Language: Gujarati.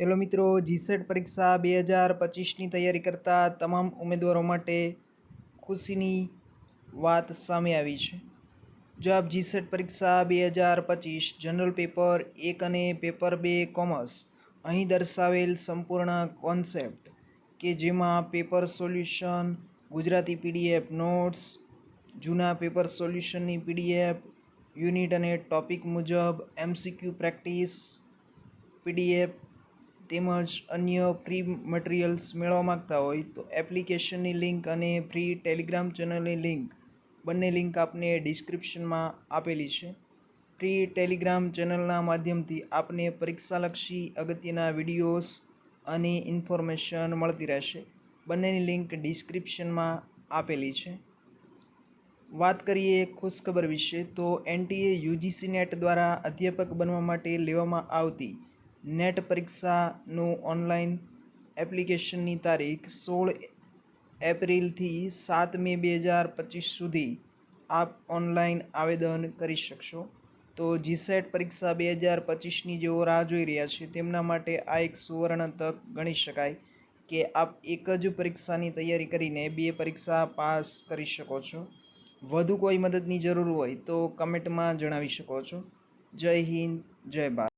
હેલો મિત્રો જીસેટ પરીક્ષા બે હજાર પચીસની તૈયારી કરતા તમામ ઉમેદવારો માટે ખુશીની વાત સામે આવી છે. જો આપ જીસેટ પરીક્ષા બે હજાર પચીસ, જનરલ પેપર એક અને પેપર બે કોમર્સ. અહીં દર્શાવેલ સંપૂર્ણ કોન્સેપ્ટ કે જેમાં paper solution, Gujarati PDF notes, જૂના પેપર સોલ્યુશનની પીડીએફ યુનિટ અને ટોપિક મુજબ એમસીક્યુ પ્રેક્ટિસ પીડીએફ તેમજ અન્ય ફ્રી મટીરિયલ્સ મેળવવા માંગતા હોય તો એપ્લિકેશનની લિંક અને ફ્રી ટેલિગ્રામ ચેનલની લિંક બંને લિંક આપને ડિસ્ક્રિપ્શનમાં આપેલી છે. ફ્રી ટેલિગ્રામ ચેનલના માધ્યમથી આપને પરીક્ષાલક્ષી અગત્યના વિડીયોઝ અને ઇન્ફોર્મેશન મળતી રહેશે. બંનેની લિંક ડિસ્ક્રિપ્શનમાં આપેલી છે. વાત કરીએ ખુશખબર વિશે તો એનટીએ યુજીસી નેટ દ્વારા અધ્યાપક બનવા માટે લેવામાં આવતી નેટ પરીક્ષાનું ઓનલાઈન એપ્લિકેશનની તારીખ સોળ એપ્રિલથી સાત મે બે હજાર પચીસ સુધી આપ ઓનલાઈન આવેદન કરી શકશો. તો જીસેટ પરીક્ષા બે હજાર પચીસની જેઓ રાહ જોઈ રહ્યા છે, તેમના માટે આ એક સુવર્ણ તક ગણી શકાય કે આપ એક જ પરીક્ષાની તૈયારી કરીને બે પરીક્ષા પાસ કરી શકો છો. વધુ કોઈ મદદની જરૂર હોય તો કમેન્ટમાં જણાવી શકો છો. જય હિન્દ, જય ભારત.